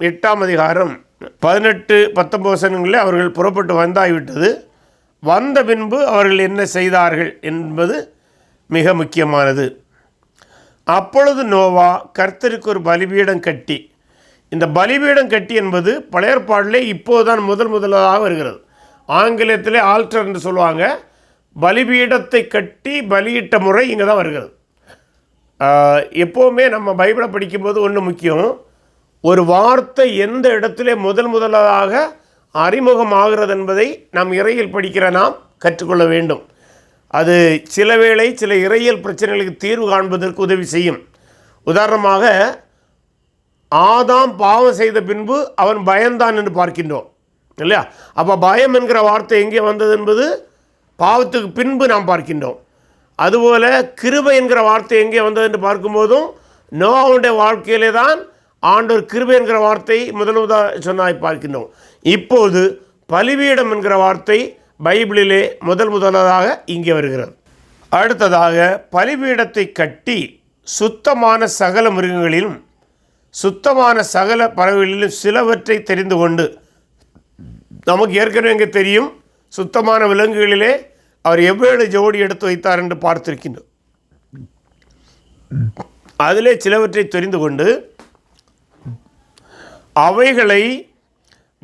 எட்டாம் அதிகாரம் பதினெட்டு பத்தொன்பது வசனங்களில் அவர்கள் புறப்பட்டு வந்தாய்விட்டது. வந்த பின்பு அவர்கள் என்ன செய்தார்கள் என்பது மிக முக்கியமானது. அப்பொழுது நோவா கர்த்தருக்கு ஒரு பலிபீடம் கட்டி இந்த பலிபீடம் கட்டி என்பது பழைய இப்போதுதான் முதல் முதலாக வருகிறது. ஆங்கிலத்திலே ஆல்டர் என்று சொல்லுவாங்க. பலிபீடத்தை கட்டி பலியிட்ட முறை இங்கே தான் வருகிறது எப்போவுமே நம்ம பைபிளை படிக்கும்போது ஒன்று முக்கியம். ஒரு வார்த்தை எந்த இடத்திலே முதல் முதலாக அறிமுகமாகிறது என்பதை நாம் இறையில் படிக்கிற நாம் கற்றுக்கொள்ள வேண்டும். அது சில வேளை சில இறையியல் பிரச்சனைகளுக்கு தீர்வு காண்பதற்கு உதவி செய்யும். உதாரணமாக ஆதாம் பாவம் செய்த பின்பு அவன் பயந்தான் என்று பார்க்கின்றோம் இல்லையா? அப்போ பயம் என்கிற வார்த்தை எங்கே வந்தது என்பது பாவத்துக்கு பின்பு நாம் பார்க்கின்றோம். அதுபோல கிருபை என்கிற வார்த்தை எங்கே வந்தது என்று பார்க்கும்போதும் நோவாவுடைய வாழ்க்கையிலே தான் ஆண்டவர் கிருபை என்கிற வார்த்தை முதல் சொன்னாய் பார்க்கின்றோம். இப்போது பலிபீடம் என்கிற வார்த்தை பைபிளிலே முதல் முதலாக இங்கே வருகிறது. அடுத்ததாக பலிபீடத்தை கட்டி சுத்தமான சகல மிருகங்களிலும் சுத்தமான சகல பறவைகளிலும் சிலவற்றை தெரிந்து கொண்டு நமக்கு ஏற்கனவே இங்கே தெரியும் சுத்தமான விலங்குகளிலே அவர் எவ்வேறு ஜோடி எடுத்து வைத்தார் என்று பார்த்திருக்கின்றோம். அதிலே சிலவற்றை தெரிந்து கொண்டு அவைகளை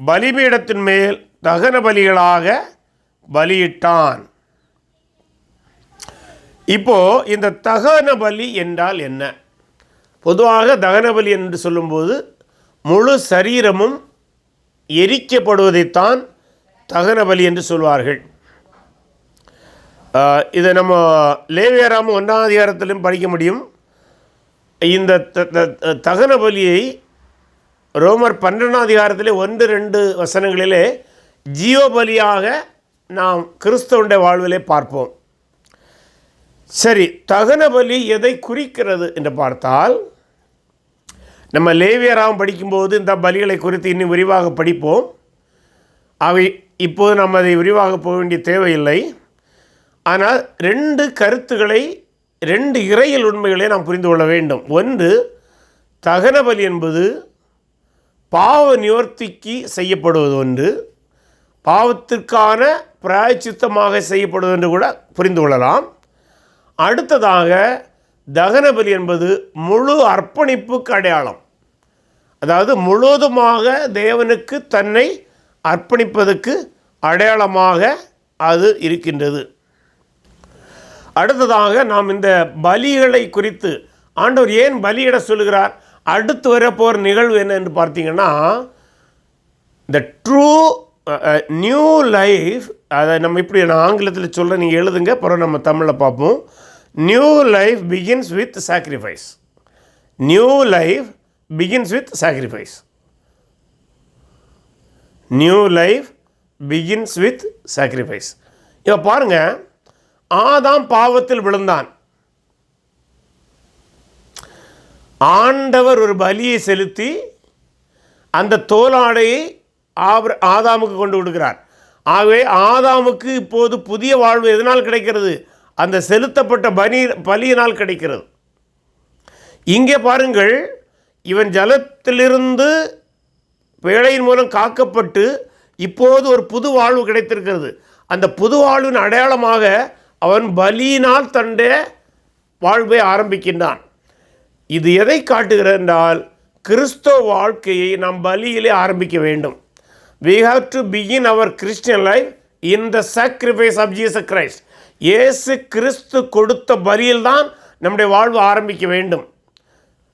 பலிபீடத்தின் மேல் தகன பலிகளாக பலியிட்டான். இப்போ இந்த தகன பலி என்றால் என்ன? பொதுவாக தகன பலி என்று சொல்லும்போது முழு சரீரமும் எரிக்கப்படுவதைத்தான் தகன பலி என்று சொல்வார்கள். இதை நம்ம லேவியராம ஒன்றாம் அதிகாரத்திலும் படிக்க முடியும். இந்த த- த- தகன பலியை ரோமர் பன்னெண்டாம் அதிகாரத்திலே ஒன்று ரெண்டு வசனங்களிலே ஜீவபலியாக நாம் கிறிஸ்தவனுடைய வாழ்விலே பார்ப்போம். சரி தகன பலி எதை குறிக்கிறது என்று பார்த்தால் நம்ம லேவியராம் படிக்கும்போது இந்த பலிகளை குறித்து இன்னும் விரிவாக படிப்போம். அவை இப்போது நம்ம அதை விரிவாக போக வேண்டிய தேவையில்லை. ஆனால் ரெண்டு கருத்துக்களை ரெண்டு இறையில் உண்மைகளை நாம் புரிந்து கொள்ள வேண்டும். ஒன்று தகன பலி என்பது பாவ நிவர்த்திக்கு செய்யப்படுவது ஒன்று பாவத்திற்கான பிராயச்சித்தமாக செய்யப்படுவது என்று கூட புரிந்து கொள்ளலாம். அடுத்ததாக தகன பலி என்பது முழு அர்ப்பணிப்புக்கு அடையாளம். அதாவது முழுவதுமாக தேவனுக்கு தன்னை அர்ப்பணிப்பதற்கு அடையாளமாக அது இருக்கின்றது. அடுத்ததாக நாம் இந்த பலிகளை குறித்து ஆண்டவர் ஏன் பலியிட சொல்லுகிறார்? அடுத்து வரப்போகிற நிகழ்வு என்ன என்று பார்த்தீங்கன்னா இந்த ட்ரூ நியூ லைஃப் அதை நம்ம இப்படி நான் ஆங்கிலத்தில் சொல்ல நீங்கள் எழுதுங்க அப்புறம் நம்ம தமிழில் பார்ப்போம். New life begins with sacrifice new life begins with sacrifice new life begins with sacrifice இப்போ பாருங்கள் ஆதாம் பாவத்தில் விழுந்தான். ஆண்டவர் ஒரு பலியை செலுத்தி அந்த தோலாடையை ஆபர் ஆதாமுக்கு கொண்டு விடுகிறார். ஆகவே ஆதாமுக்கு இப்போது புதிய வாழ்வு எதனால் கிடைக்கிறது? அந்த செலுத்தப்பட்ட பலி பலியினால் கிடைக்கிறது. இங்கே பாருங்கள் இவன் ஜலத்திலிருந்து பேழையின் மூலம் காக்கப்பட்டு இப்போது ஒரு புது வாழ்வு கிடைத்திருக்கிறது. அந்த புது வாழ்வின் அடையாளமாக அவன் பலியினால் தன்னுடைய வாழ்வை ஆரம்பிக்கின்றான். இது எதை காட்டுகிறது என்றால் கிறிஸ்தவ வாழ்க்கையை நாம் பலியிலே ஆரம்பிக்க வேண்டும். We have to begin our Christian life in the sacrifice of Jesus Christ இயேசு கிறிஸ்து கொடுத்த பலியில்தான் நம்முடைய வாழ்வு ஆரம்பிக்க வேண்டும்.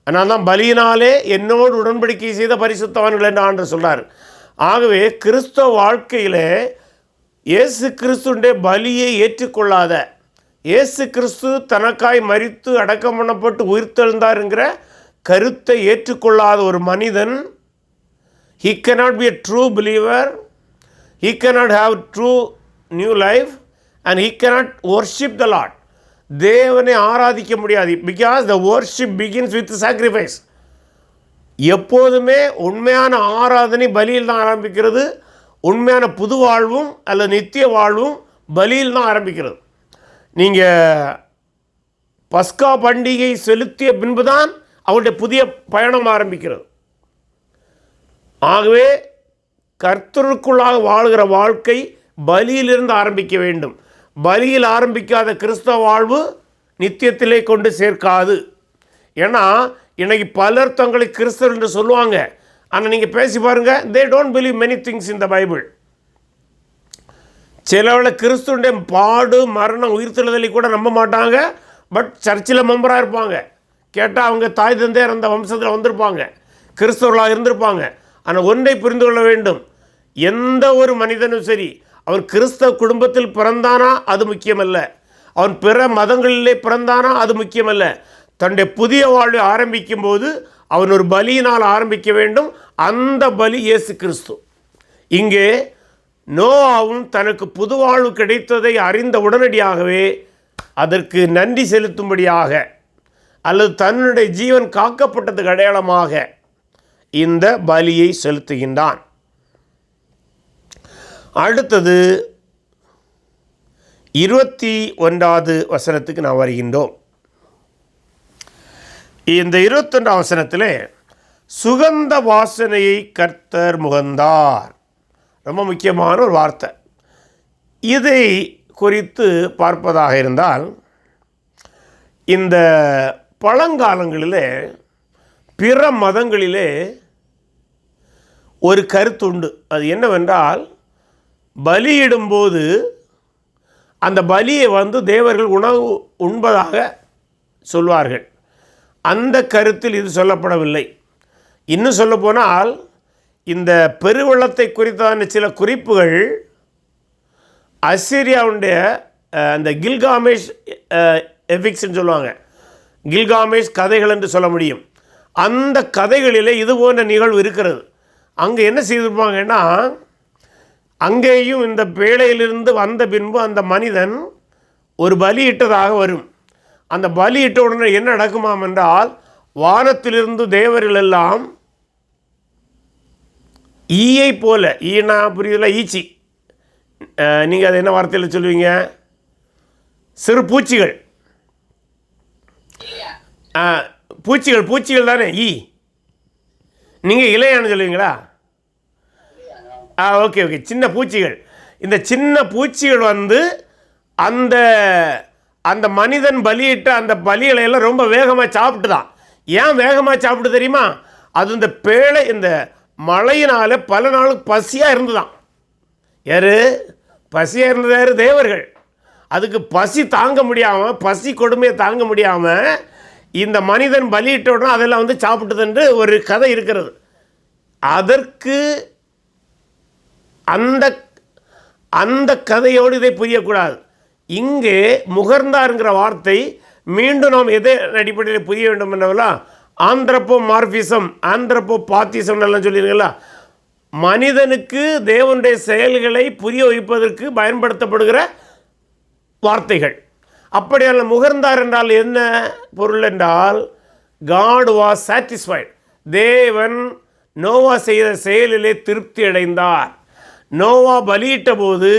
ஆனால் தான் பலியினாலே என்னோடு உடன்படிக்கை செய்த பரிசுத்தவான்கள் என்று ஆண்டு சொல்கிறார் ஆகவே கிறிஸ்தவ வாழ்க்கையிலே இயேசு கிறிஸ்துடைய பலியை ஏற்றுக்கொள்ளாத இயேசு கிறிஸ்து தனக்காய் மறித்து அடக்கம் பண்ணப்பட்டு உயிர்த்தெழுந்தாருங்கிற கருத்தை ஏற்றுக்கொள்ளாத ஒரு மனிதன் he cannot be a true believer he cannot have true new life and he cannot worship the Lord தேவனை ஆராதிக்க முடியாது because the worship begins with sacrifice எப்போதுமே உண்மையான ஆராதனை பலியில் தான் ஆரம்பிக்கிறது உண்மையான புது வாழ்வும் அல்லது நித்திய வாழ்வும் பலியில் தான் ஆரம்பிக்கிறது. நீங்கள் பஸ்கா பண்டிகை செலுத்திய பின்புதான் அவருடைய புதிய பயணம் ஆரம்பிக்கிறது. ஆகவே கர்த்தருக்குள்ளாக வாழ்கிற வாழ்க்கை பலியிலிருந்து ஆரம்பிக்க வேண்டும். பலியில் ஆரம்பிக்காத கிறிஸ்தவ வாழ்வு நித்தியத்திலே கொண்டு சேர்க்காது. ஏன்னா இன்னைக்கு பலர் தங்களை கிறிஸ்தவர் என்று சொல்லுவாங்க. ஆனால் நீங்கள் பேசி பாருங்கள் they don't believe many things in the Bible சிலவில் கிறிஸ்துடைய பாடு மரணம் உயிர்த்தெழுதலை கூட நம்ப மாட்டாங்க. பட் சர்ச்சில் மெம்பராக இருப்பாங்க. கேட்டால் அவங்க தாய் தந்தையர் அந்த வம்சத்தில் வந்திருப்பாங்க. கிறிஸ்தவர்களாக இருந்திருப்பாங்க. ஆனால் ஒன்றை புரிந்து கொள்ள வேண்டும். எந்த ஒரு மனிதனும் சரி அவன் கிறிஸ்தவ குடும்பத்தில் பிறந்தானா அது முக்கியமல்ல. அவன் பிற மதங்களிலே பிறந்தானா அது முக்கியமல்ல. தன்னுடைய புதிய வாழ்வை ஆரம்பிக்கும் போது அவன் ஒரு பலியினால் ஆரம்பிக்க வேண்டும். அந்த பலி இயேசு கிறிஸ்து. இங்கே நோவாவும் தனக்கு புது வாழ்வு கிடைத்ததை அறிந்த உடனடியாகவே அதற்கு நன்றி செலுத்தும்படியாக அல்லது தன்னுடைய ஜீவன் காக்கப்பட்டதுக்கு அடையாளமாக இந்த பலியை செலுத்துகின்றான். அடுத்தது இருபத்தி ஒன்றாவது வசனத்துக்கு நாம் வருகின்றோம். இந்த இருபத்தொன்றாம் வசனத்தில் சுகந்த வாசனையை கர்த்தர் முகந்தார். ரொம்ப முக்கியமான ஒரு வார்த்தை. இதை குறித்து பார்ப்பதாக இருந்தால் இந்த பழங்காலங்களிலே பிற மதங்களிலே ஒரு கருத்துண்டு அது என்னவென்றால் பலியிடும்போது அந்த பலியை வந்து தேவர்கள் உணவு உண்பதாக சொல்வார்கள். அந்த கருத்தில் இது சொல்லப்படவில்லை. இன்னும் சொல்லப்போனால் இந்த பெருவெள்ளத்தை குறித்தான சில குறிப்புகள் அசிரியாவுடைய அந்த கில்காமேஷ் எபிக்ஸ்ன்னு சொல்லுவாங்க. கில்காமேஷ் கதைகள் என்று சொல்ல முடியும். அந்த கதைகளிலே இது போன்ற நிகழ்வு இருக்கிறது. அங்கே என்ன செய்திருப்பாங்கன்னா அங்கேயும் இந்த பேழையிலிருந்து வந்த பின்பு அந்த மனிதன் ஒரு பலியிட்டதாக வரும். அந்த பலியிட்ட உடனே என்ன நடக்குமாம் என்றால் வானத்திலிருந்து தேவர்கள் எல்லாம் ஈயை போல ஈனா புரியுதுல? ஈச்சி. நீங்கள் அதை என்ன வார்த்தையில் சொல்லுவீங்க? சிறு பூச்சிகள். பூச்சிகள் பூச்சிகள் தானே ஈ. நீங்கள் இலையான்னு சொல்லுவீங்களா? ஆ ஓகே ஓகே. சின்ன பூச்சிகள். இந்த சின்ன பூச்சிகள் வந்து அந்த அந்த மனிதன் பலியிட்ட அந்த பலிகளை எல்லாம் ரொம்ப வேகமாக சாப்பிட்டு தான் ஏன் வேகமாக சாப்பிட்டு தெரியுமா? அது இந்த பேழை இந்த மழையினால் பல நாளுக்கு பசியாக இருந்துதான். யார்? பசியாக இருந்தது யாரு தேவர்கள். அதுக்கு பசி தாங்க முடியாமல் பசி கொடுமையை தாங்க முடியாமல் இந்த மனிதன் பலியிட்ட உடனே அதெல்லாம் வந்து சாப்பிட்டதுன்று ஒரு கதை இருக்கிறது. அதற்கு அந்த அந்த கதையோடு இதை புரியக்கூடாது. இங்கே முகர்ந்தாருங்கிற வார்த்தை மீண்டும் நாம் எதை அடிப்படையில் புரிய வேண்டும் என்றவெல்லாம் ஆந்திரப்போ மார்பிசம் ஆந்திரப்போ பாத்திசம் எல்லாம் சொல்லியிருக்கீங்களா மனிதனுக்கு தேவனுடைய செயல்களை புரிய வைப்பதற்கு பயன்படுத்தப்படுகிற வார்த்தைகள். அப்படியான முகர்ந்தார் என்றால் என்ன பொருள் என்றால் காட் வாஸ் சாட்டிஸ்ஃபைட் தேவன் நோவா செய்த செயலிலே திருப்தி அடைந்தார். நோவா பலியிட்ட போது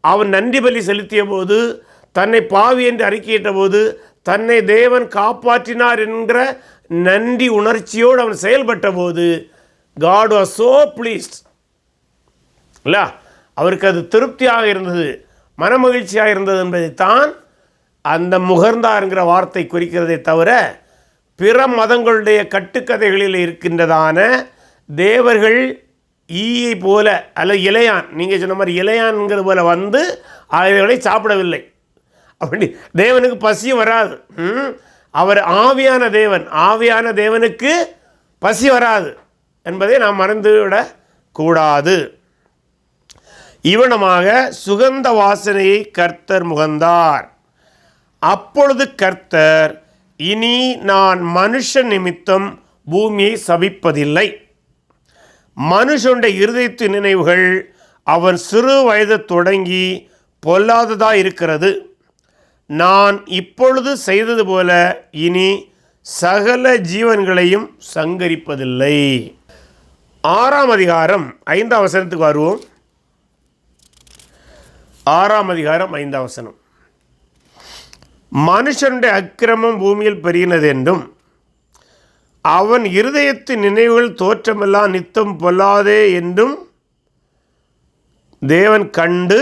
அவன் நன்றி பலி செலுத்திய போது தன்னை பாவி என்று அறிக்கையிட்ட போது தன்னை தேவன் காப்பாற்றினார் என்கிற நன்றி உணர்ச்சியோடு அவன் செயல்பட்ட போது காட் வாஸ் சோ ப்ளீஸ்ட் இல்லை? அவருக்கு அது திருப்தியாக இருந்தது மனமகிழ்ச்சியாக இருந்தது என்பதைத்தான் அந்த முகர்ந்தாருங்கிற வார்த்தை குறிக்கிறதே தவிர பிற மதங்களுடைய கட்டுக்கதைகளில் இருக்கின்றதான தேவர்கள் ஈயை போல அல்ல இளையான் நீங்கள் சொன்ன மாதிரி இளையான்ங்கிறது போல வந்து அவைகளை சாப்பிடவில்லை. அப்படி தேவனுக்கு பசியும் வராது. ம்? அவர் ஆவியான தேவன் ஆவியான தேவனுக்கு பசி வராது என்பதை நாம் மறந்துவிடக் கூடாது இவனமாக சுகந்த வாசனையை கர்த்தர் முகந்தார். அப்பொழுது கர்த்தர் இனி நான் மனுஷ நிமித்தம் பூமியை சபிப்பதில்லை. மனுஷனுடைய இருதயத்து நினைவுகள் அவன் சிறு வயது தொடங்கி பொல்லாததாக இருக்கிறது நான் இப்பொழுது செய்தது போல இனி சகல ஜீவன்களையும் சங்கரிப்பதில்லை. ஆறாம் அதிகாரம் ஐந்தாம் வசனத்துக்கு வருவோம். ஆறாம் அதிகாரம் ஐந்தாம் வசனம். மனுஷனுடைய அக்கிரமம் பூமியில் பெருகினது என்றும் அவன் இருதயத்தின் நினைவுகள் தோற்றமெல்லாம் நித்தம் பொல்லாதே என்றும் தேவன் கண்டு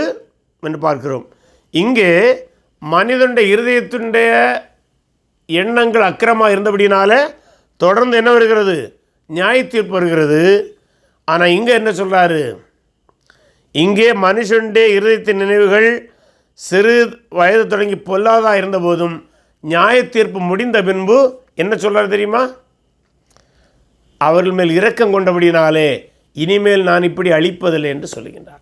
என்று பார்க்கிறோம். இங்கே மனிதனுடைய இருதயத்தினுடைய எண்ணங்கள் அக்கிரமாக இருந்தபடினால தொடர்ந்து என்ன வருகிறது? நியாய தீர்ப்பு வருகிறது. ஆனால் இங்கே என்ன சொல்கிறாரு இங்கே மனுஷனுடைய இருதயத்தின் நினைவுகள் சிறு வயது தொடங்கி பொல்லாதாக இருந்தபோதும் நியாய தீர்ப்பு முடிந்த பின்பு என்ன சொல்கிறார் தெரியுமா? அவர்கள் மேல் இரக்கம் கொண்டபடினாலே இனிமேல் நான் இப்படி அழிப்பதில்லை என்று சொல்லுகின்றார்.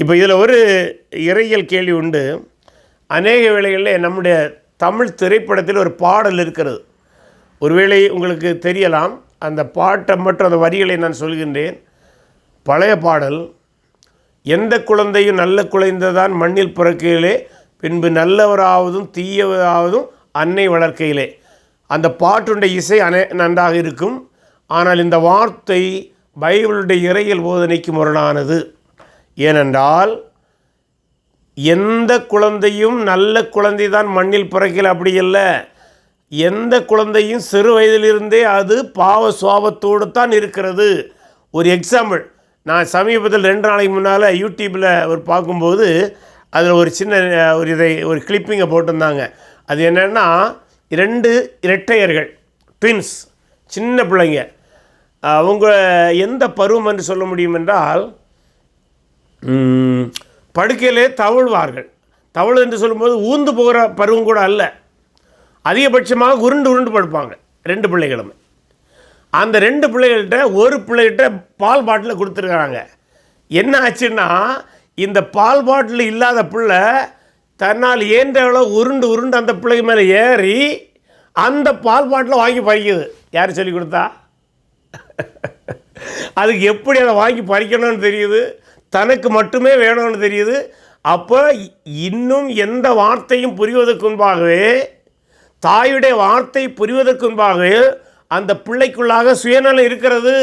இப்போ இதில் ஒரு இறையியல் கேள்வி உண்டு. அநேக வேளைகளில் நம்முடைய தமிழ் திரைப்படத்தில் ஒரு பாடல் இருக்கிறது. ஒருவேளை உங்களுக்கு தெரியலாம் அந்த பாட்டை மற்றும் அந்த வரிகளை நான் சொல்கின்றேன். பழைய பாடல் எந்த குழந்தையும் நல்ல குழந்தைதான் மண்ணில் பிறக்கையிலே பின்பு நல்லவராவதும் தீயவராவதும் அன்னை வளர்க்கையிலே. அந்த பாட்டுடைய இசை அனே நன்றாக இருக்கும். ஆனால் இந்த வார்த்தை பைபிளுடைய இறையல் போதனைக்கு முரணானது. ஏனென்றால் எந்த குழந்தையும் நல்ல குழந்தை தான் மண்ணில் பிறக்கல அப்படி இல்லை எந்த குழந்தையும் சிறு வயதிலிருந்தே அது பாவ சுவாபத்தோடு தான் இருக்கிறது. ஒரு எக்ஸாம்பிள் நான் சமீபத்தில் ரெண்டு நாளைக்கு முன்னால் யூடியூப்பில் ஒரு பார்க்கும்போது அதில் ஒரு சின்ன ஒரு இதை ஒரு கிளிப்பிங்கை போட்டிருந்தாங்க. அது என்னென்னா ரெண்டு இரட்டையர்கள் ட்வின்ஸ் சின்ன பிள்ளைங்க. அவங்க எந்த பருவம் என்று சொல்ல முடியும் என்றால் படுக்கையிலே தவழ்வார்கள். தவழ் என்று சொல்லும்போது ஊந்து போகிற பருவம் கூட அல்ல. அதிகபட்சமாக உருண்டு உருண்டு படுப்பாங்க ரெண்டு பிள்ளைகளுமே. அந்த ரெண்டு பிள்ளைகள்கிட்ட ஒரு பிள்ளைகிட்ட பால் பாட்டில் கொடுத்துருக்குறாங்க என்ன ஆச்சுன்னா இந்த பால் பாட்டில் இல்லாத பிள்ளை தன்னால் இயன்ற அளவு உருண்டு உருண்டு அந்த பிள்ளை மேலே ஏறி அந்த பால் பாட்டில் வாங்கி பறிக்குது. யார் சொல்லி கொடுத்தா? அதுக்கு எப்படி அதை வாங்கி பறிக்கணும்னு தெரியுது. தனக்கு மட்டுமே வேணும்னு தெரியுது. அப்போ இன்னும் எந்த வார்த்தையும் புரிவதற்கு முன்பாகவே தாயுடைய வார்த்தை புரிவதற்கு முன்பாகவே அந்த பிள்ளைக்குள்ளாக சுயநலம் இருக்கிறது.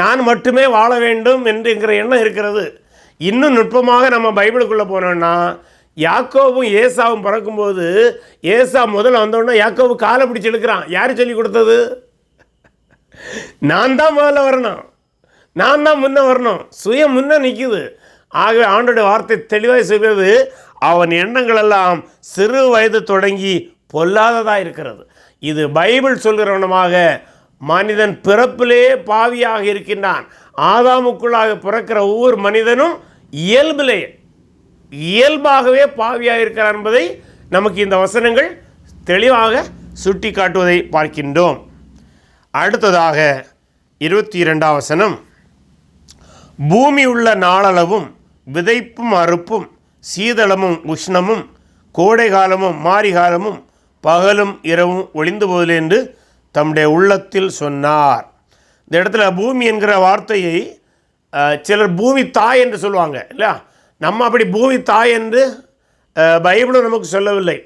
நான் மட்டுமே வாழ வேண்டும் என்றுங்கிற எண்ணம் இருக்கிறது. இன்னும் நுட்பமாக நம்ம பைபிளுக்குள்ளே போனோம்னா யாக்கோவும் ஏசாவும் பிறக்கும்போது ஏசா முதல்ல வந்தோடனே யாக்கோவு காலை பிடிச்சி எடுக்கிறான் யார் சொல்லி கொடுத்தது? நான் தான் முதல்ல வரணும். நான் தான் முன்ன வரணும். சுயம் முன்ன நிற்குது ஆகவே ஆண்டோடைய வார்த்தை தெளிவாக சொல்கிறது அவன் எண்ணங்கள் எல்லாம் சிறு வயது தொடங்கி பொல்லாததாக இருக்கிறது. இது பைபிள் சொல்கிறவனமாக மனிதன் பிறப்பிலே பாவியாக இருக்கின்றான். ஆதாமுக்குள்ளாக பிறக்கிற ஒவ்வொரு மனிதனும் இயல்பிலே இயல்பாகவே பாவியாக இருக்கிறார் என்பதை நமக்கு இந்த வசனங்கள் தெளிவாக சுட்டி காட்டுவதை பார்க்கின்றோம். அடுத்ததாக இருபத்தி இரண்டாம் வசனம். பூமி உள்ள நாளளவும் விதைப்பும் அறுப்பும் சீதளமும் உஷ்ணமும் கோடை காலமும் மாரி காலமும் பகலும் இரவும் ஒளிந்து போதில் என்று தம்முடைய உள்ளத்தில் சொன்னார். இந்த இடத்துல பூமி என்கிற வார்த்தையை சிலர் பூமி தாய் என்று சொல்லுவாங்க இல்லையா? நம்ம அப்படி பூமி தாய் என்று பைபிளும் நமக்கு சொல்லவில்லை.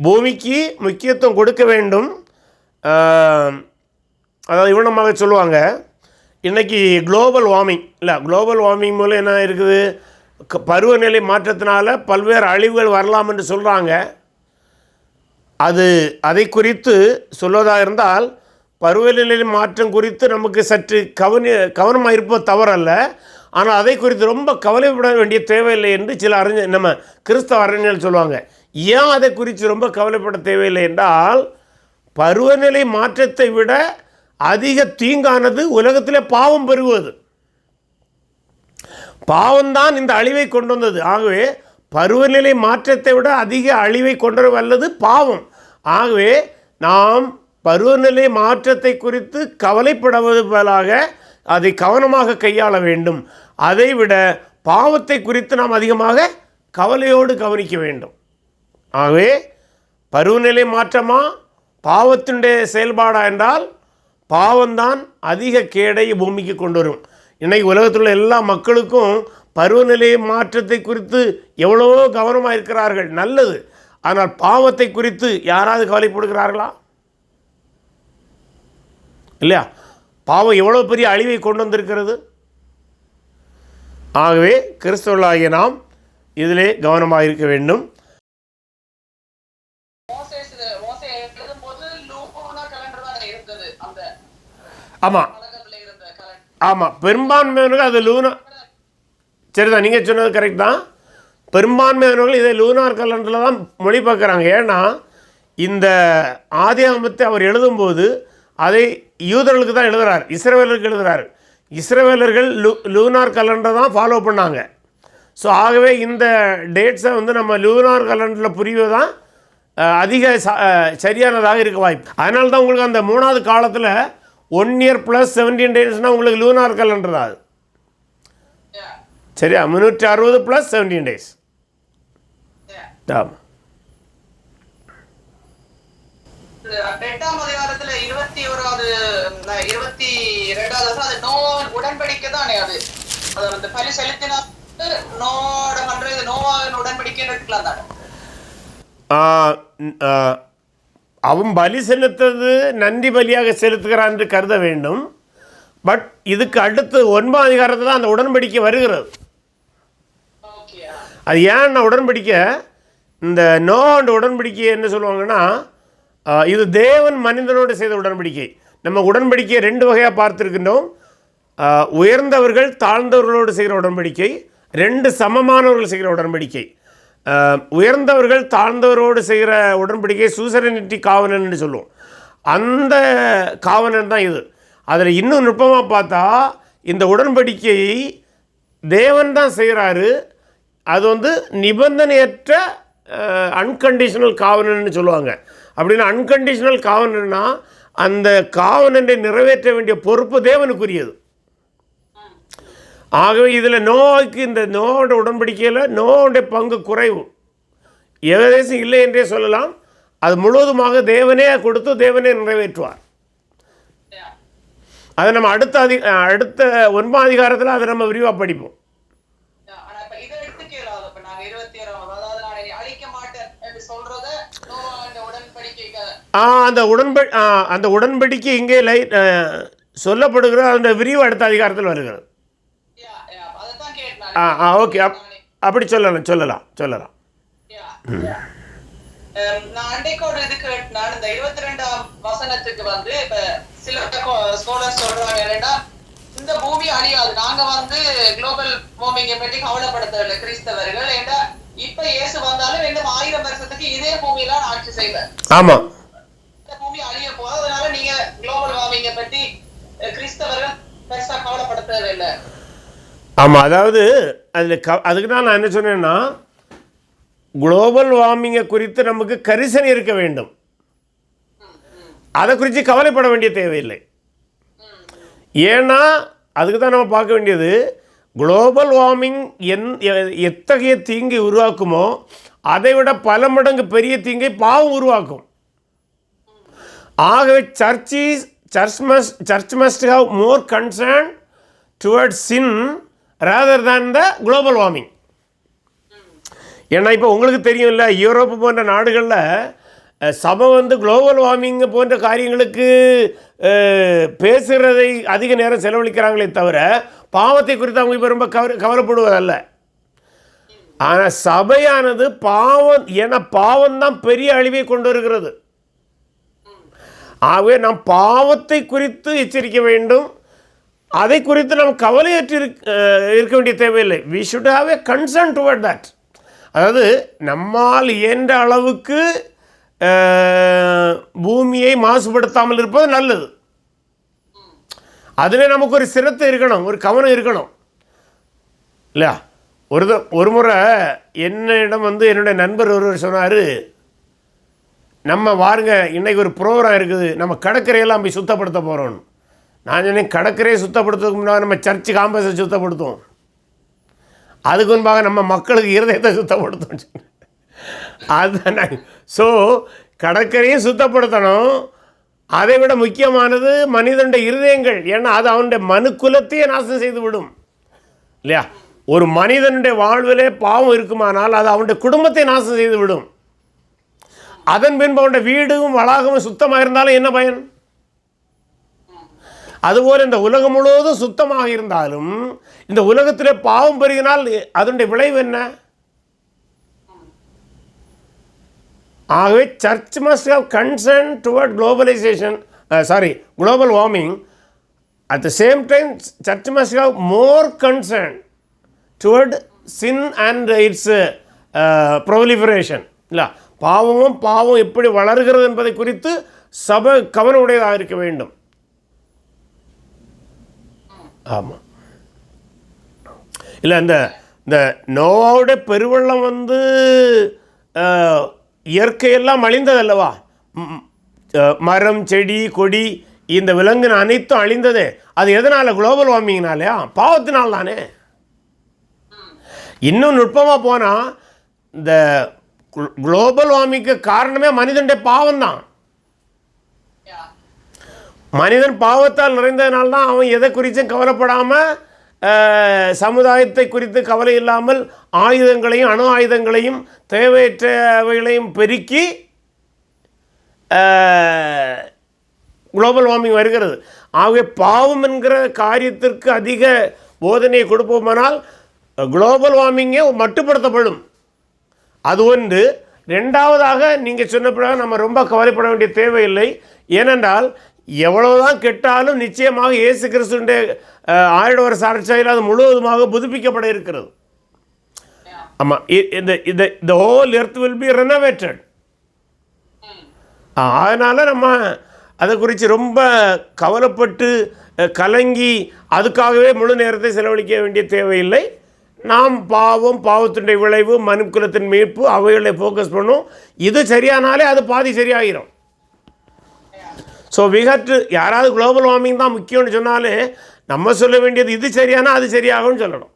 பூமிக்கு முக்கியத்துவம் கொடுக்க வேண்டும். அதாவது இவனமாக சொல்லுவாங்க இன்றைக்கி குளோபல் வார்மிங் இல்லை குளோபல் வார்மிங் மூலம் என்ன இருக்குது க- பருவநிலை மாற்றத்தினால பல்வேறு அழிவுகள் வரலாம் என்று சொல்கிறாங்க அது அதை குறித்து சொல்வதாக இருந்தால் பருவநிலை மாற்றம் குறித்து நமக்கு சற்று கவனி கவனமாக இருப்பது தவறல்ல. ஆனால் அதை குறித்து ரொம்ப கவலைப்பட வேண்டிய தேவையில்லை என்று சில அறிஞர் நம்ம கிறிஸ்தவ அறிஞர்கள் சொல்லுவாங்க. ஏன் அதை குறித்து ரொம்ப கவலைப்பட தேவையில்லை என்றால் பருவநிலை மாற்றத்தை விட அதிக தீங்கானது உலகத்திலே பாவம் பெறுவது. பாவம்தான் இந்த அழிவை கொண்டு வந்தது. ஆகவே பருவநிலை மாற்றத்தை விட அதிக அழிவை கொண்டு வல்லது பாவம். ஆகவே நாம் பருவநிலை மாற்றத்தை குறித்து கவலைப்படுவது பதிலாக அதை கவனமாக கையாள வேண்டும். அதைவிட பாவத்தை குறித்து நாம் அதிகமாக கவலையோடு கவனிக்க வேண்டும். ஆகவே பருவநிலை மாற்றமா? பாவத்தினுடைய செயல்பாடா என்றால் பாவம்தான் அதிக கேடை பூமிக்கு கொண்டு வரும். இன்னைக்கு உலகத்தில் உள்ள எல்லா மக்களுக்கும் பருவநிலை மாற்றத்தை குறித்து எவ்வளவோ கவனமாக இருக்கிறார்கள். நல்லது. ஆனால் பாவத்தை குறித்து யாராவது கவலைப்படுகிறார்களா? இல்லையா? பாவம் எவ்வளோ பெரிய அழிவை கொண்டு வந்திருக்கிறது? ஆகவே கிறிஸ்தவர்களாகிய நாம் இதிலே கவனமாக இருக்க வேண்டும். ஆமாம் ஆமாம் பெரும்பான்மையானவர்கள் அது லூனா. சரிதான் நீங்கள் சொன்னது கரெக்ட் தான். பெரும்பான்மையானவர்கள் இதை லூனார் கலண்டரில் தான் மொழிபெயர்க்கிறாங்க. ஏன்னா இந்த ஆதியாகமத்தை அவர் எழுதும்போது அதை யூதர்களுக்கு தான் எழுதுகிறார் இஸ்ரவேலருக்கு எழுதுகிறார் இஸ்ரவேலர்கள் லூ லூனார் கலண்டரை தான் ஃபாலோ பண்ணாங்க. ஸோ ஆகவே இந்த டேட்ஸை வந்து நம்ம லூனார் கலண்டரில் புரிவது தான் அதிக ச- சரியானதாக இருக்க வாய்ப்பு. அதனால தான் உங்களுக்கு அந்த மூணாவது காலத்தில் ஒன் இயர் ப்ளஸ் செவன்டீன் டேஸ்னால் உங்களுக்கு லூனார் கலண்டர் தான் அது. சரியா? முந்நூற்றி அறுபது ப்ளஸ் செவன்டீன் டேஸ். ஆமாம் எட்டாம் அதிகாரத்துல இருபத்தி ஓராவது இருபத்தி ரெண்டாவது அது நோ உடன்படிக்கை தானே அது. அது அந்த பலி செலுத்தினா நோட பண்றது நோவாவின் உடன்படிக்கைன்னு எடுக்கலாம் தானே அவன் பலி செலுத்தது நன்றி பலியாக செலுத்துகிறான் என்று கருத வேண்டும். பட் இதுக்கு அடுத்து ஒன்பதாம் அதிகாரத்தில் தான் அந்த உடன்படிக்கை வருகிறது. அது ஏன் உடன்படிக்கை? இந்த நோ அண்ட் உடன்படிக்கை என்ன சொல்லுவாங்கன்னா இது தேவன் மனிதனோடு செய்த உடன்படிக்கை. நம்ம உடன்படிக்கையை ரெண்டு வகையாக பார்த்துருக்கின்றோம். உயர்ந்தவர்கள் தாழ்ந்தவர்களோடு செய்கிற உடன்படிக்கை ரெண்டு சமமானவர்கள் செய்கிற உடன்படிக்கை. உயர்ந்தவர்கள் தாழ்ந்தவரோடு செய்கிற உடன்படிக்கை சூசரனிட்டி காவலன்னு சொல்லுவோம். அந்த காவலன் தான் இது. அதில் இன்னும் நுட்பமாக பார்த்தா இந்த உடன்படிக்கையை தேவன் தான் செய்கிறாரு. அது வந்து நிபந்தனையற்ற அன்கண்டிஷனல் காவனன்னு சொல்லுவாங்க. அப்படின்னா அன்கண்டிஷனல் காவனன்னா அந்த காவனனை நிறைவேற்ற வேண்டிய பொறுப்பு தேவனுக்குரியது. ஆகவே இதில் நோவுக்கு இந்த நோவோட உடன்படிக்கையில் நோவுடைய பங்கு குறைவு. ஏகதேசம் இல்லை என்றே சொல்லலாம். அது முழுவதுமாக தேவனே கொடுத்து தேவனே நிறைவேற்றுவார். அதை நம்ம அடுத்த அதி அடுத்த ஒன்பதாம் அதிகாரத்தில் அதை நம்ம விரிவாக படிப்போம். அந்த உடன்ப ஆ, அந்த உடன்படிக்கை இங்கே லை ஆ, சொல்லப்படுகிற அந்த விரிவு அடுத்த அதிகாரத்தில் வருகிறது. ஆ நான். ஆ ஓகே. அப் அப்படி சொல்லலாம் சொல்லலாம் சொல்லலாம். Um, நான் அன்றைக்கு ஒரு இது கேட்டேன். இந்த இருபத்தி ரெண்டாம் வசனத்துக்கு வந்து இப்ப சில ஸ்காலர்ஸ் சொல்றாங்க என்னன்னா இந்த பூமி அழியாது. நாங்க வந்து குளோபல் வார்மிங்கை பற்றி கவலைப்படுத்தவில்லை கிறிஸ்தவர்கள். ஏன்னா இப்ப இயேசு வந்தாலும் இன்னும் ஆயிரம் வருஷத்துக்கு இதே பூமியில ஆட்சி செய்வார். ஆமாம் இந்த பூமி அழிய போகுது அதனால நீங்க குளோபல் வார்மிங்கை பற்றி அஹ், கிறிஸ்தவர்கள் பெருசா கவலைப்பட தேவையில்லை ஆமாம் அதாவது அதில் க அதுக்கு தான் நான் என்ன சொன்னேன்னா குளோபல் வார்மிங்கை குறித்து நமக்கு கரிசனை இருக்க வேண்டும். அதை குறித்து கவலைப்பட வேண்டிய தேவையில்லை. ஏன்னா அதுக்கு தான் நம்ம பார்க்க வேண்டியது குளோபல் வார்மிங் என் எத்தகைய தீங்கை உருவாக்குமோ அதை விட பல மடங்கு பெரிய தீங்கை பாவம் உருவாக்கும். ஆகவே churches church must church must have more concern towards sin rather than the global warming ஏன்னா இப்போ உங்களுக்கு தெரியும்ல யூரோப்பு போன்ற நாடுகளில் சபை வந்து குளோபல் வார்மிங் போன்ற காரியங்களுக்கு பேசுகிறதை அதிக நேரம் செலவழிக்கிறாங்களே தவிர பாவத்தை குறித்து அவங்க இப்போ ரொம்ப கவலை கவலைப்படுவதல்ல. ஆனால் சபையானது பாவம் ஏன்னா பாவம் தான் பெரிய அழிவை கொண்டு வருகிறது. ஆகவே நாம் பாவத்தை குறித்து எச்சரிக்க வேண்டும். அதை குறித்து நாம் கவலையற்று இருக்க வேண்டிய தேவையில்லை. We should have a concern toward that அதாவது நம்மால் இயன்ற அளவுக்கு பூமியை மாசுபடுத்தாமல் இருப்பது நல்லது. அதில் நமக்கு ஒரு சிரத்தை இருக்கணும் ஒரு கவனம் இருக்கணும். இல்லையா? ஒரு த- ஒரு முறை என்னிடம் வந்து என்னுடைய நண்பர் ஒருவர் சொன்னார் நம்ம வாருங்க இன்றைக்கி ஒரு ப்ரோக்ராம் இருக்குது. நம்ம கடற்கரையெல்லாம் போய் சுத்தப்படுத்த போகிறோம் நான் சொன்னேன் கடற்கரையை சுத்தப்படுத்துறதுக்கு முன்னாடி நம்ம சர்ச்சு காம்பஸை சுத்தப்படுத்துவோம். அதுக்கு முன்பாக நம்ம மக்களுக்கு இருதயத்தை சுத்தப்படுத்தும் சொன்னேன். அதுதான் ஸோ கடற்கரையும் சுத்தப்படுத்தணும். அதை விட முக்கியமானது மனிதனுடைய இருதயங்கள். ஏன்னா அது அவனுடைய மனு குலத்தையே நாசம் செய்து விடும் இல்லையா? ஒரு மனிதனுடைய வாழ்விலே பாவம் இருக்குமானால் அது அவனுடைய குடும்பத்தை நாசம் செய்து விடும் அதன் பின்பு அவனுடைய வீடும் வளாகமும் சுத்தமாக இருந்தாலும் என்ன பயன்? அதுபோல் இந்த உலகம் முழுவதும் சுத்தமாக இருந்தாலும் இந்த உலகத்தில் பாவம் பெருகினால் அதனுடைய விளைவு என்ன? ஆகவே church must have concern toward globalization sorry global warming at the same time church must have more concern toward sin and its proliferation இல்லை பாவமும் பாவம் எப்படி வளர்கிறது என்பதை குறித்து சபை கவனமுடையதாக இருக்க வேண்டும். ஆமாம் இல்லை இந்த இந்த நோவோட பெருவெள்ளம் வந்து இயற்கையெல்லாம் அழிந்ததல்லவா? மரம் செடி கொடி இந்த விலங்குன அனைத்தும் அழிந்ததே. அது எதனால்? குளோபல் வார்மிங்னாலயா? பாவத்தினால் தானே இன்னும் நுட்பமாக போனால் இந்த குளோபல் வார்மிங்க்கு காரணமே மனிதனுடைய பாவம்தான். தான் மனிதன் பாவத்தால் நிறைந்ததுனால தான் அவன் எதை குறித்தும் கவலைப்படாமல் சமுதாயத்தை குறித்து கவலை இல்லாமல் ஆயுதங்களையும் அணு ஆயுதங்களையும் தேவையற்றவைகளையும் பெருக்கி குளோபல் வார்மிங் வருகிறது. ஆகவே பாவம் என்கிற காரியத்திற்கு அதிக போதனையை கொடுப்போமானால் குளோபல் வார்மிங்கே மட்டுப்படுத்தப்படும். அது ஒன்று. ரெண்டாவதாக நீங்கள் சொன்னப்படாக நம்ம ரொம்ப கவலைப்பட வேண்டிய தேவையில்லை. ஏனென்றால் எவ்வளவுதான் கெட்டாலும் நிச்சயமாக இயேசு கிறிஸ்துடைய ஆயிடவர் வருஷ அது முழுவதுமாக புதுப்பிக்கப்பட இருக்கிறது. ஆமாம் இந்த இந்த இந்த whole earth will be renovated அதனால் நம்ம அதை குறித்து ரொம்ப கவலைப்பட்டு கலங்கி அதுக்காகவே முழு நேரத்தை செலவழிக்க வேண்டிய தேவையில்லை. நாம் பாவம் பாவத்தினுடைய விளைவு மனுக்குலத்தின் மீட்பு அவைகளை ஃபோக்கஸ் பண்ணும். இது சரியானாலே அது பாதி சரியாகிரும் ஸோ விகட்டு யாராவது குளோபல் வார்மிங் தான் முக்கியம்னு சொன்னாலே நம்ம சொல்ல வேண்டியது இது சரியானா அது சரியாகும்னு சொல்லணும்.